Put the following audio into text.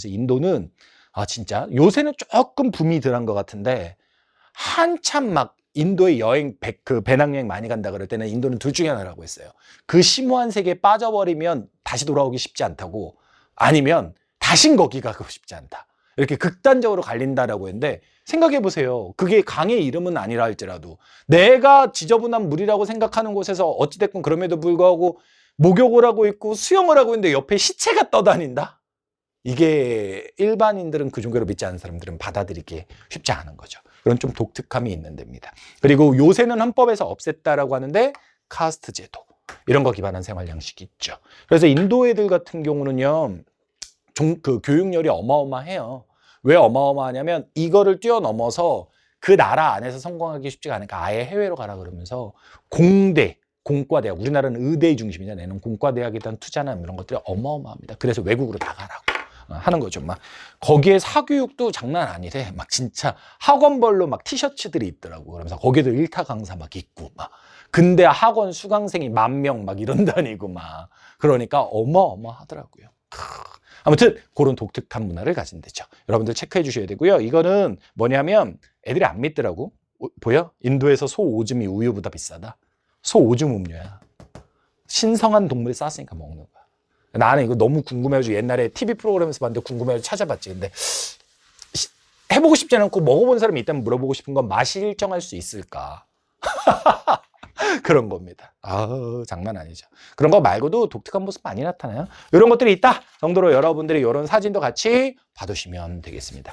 그래서 인도는 아 진짜 요새는 조금 붐이 덜한 것 같은데 한참 막 인도에 여행 배, 그 배낭여행 많이 간다 그럴 때는 인도는 둘 중에 하나라고 했어요. 그 심오한 세계에 빠져버리면 다시 돌아오기 쉽지 않다고 아니면 다신 거기 가고 싶지 않다. 이렇게 극단적으로 갈린다라고 했는데 생각해 보세요. 그게 강의 이름은 아니라 할지라도 내가 지저분한 물이라고 생각하는 곳에서 어찌됐건 그럼에도 불구하고 목욕을 하고 있고 수영을 하고 있는데 옆에 시체가 떠다닌다? 이게 일반인들은 그 종교를 믿지 않는 사람들은 받아들이기 쉽지 않은 거죠. 그런 좀 독특함이 있는 데입니다. 그리고 요새는 헌법에서 없앴다라고 하는데 카스트 제도 이런 거 기반한 생활 양식이 있죠. 그래서 인도 애들 같은 경우는요. 종, 그 교육열이 어마어마해요. 왜 어마어마하냐면 이거를 뛰어넘어서 그 나라 안에서 성공하기 쉽지가 않으니까 아예 해외로 가라 그러면서 공대, 공과대학, 우리나라는 의대의 중심이잖아요. 공과대학에 대한 투자나 이런 것들이 어마어마합니다. 그래서 외국으로 나가라고 어, 하는 거죠. 막 거기에 사교육도 장난 아니래. 막 진짜 학원별로 막 티셔츠들이 있더라고. 그러면서 거기도 일타 강사 막 있고 막 근데 학원 수강생이 만 명 막 이런 다니고 막 그러니까 어마어마하더라고요. 크. 아무튼 그런 독특한 문화를 가진 데죠. 여러분들 체크해 주셔야 되고요. 이거는 뭐냐면 애들이 안 믿더라고. 오- 보여? 인도에서 소 오줌이 우유보다 비싸다. 소 오줌 음료야. 신성한 동물이 쌌으니까 먹는 거야. 나는 이거 너무 궁금해가지고 옛날에 TV 프로그램에서 봤는데 궁금해가지고 찾아봤지. 근데 시- 해보고 싶지 않고 먹어본 사람이 있다면 물어보고 싶은 건 맛이 일정할 수 있을까? 그런 겁니다. 아 장난 아니죠. 그런 거 말고도 독특한 모습 많이 나타나요. 이런 것들이 있다 정도로 여러분들이 이런 사진도 같이 봐두시면 되겠습니다.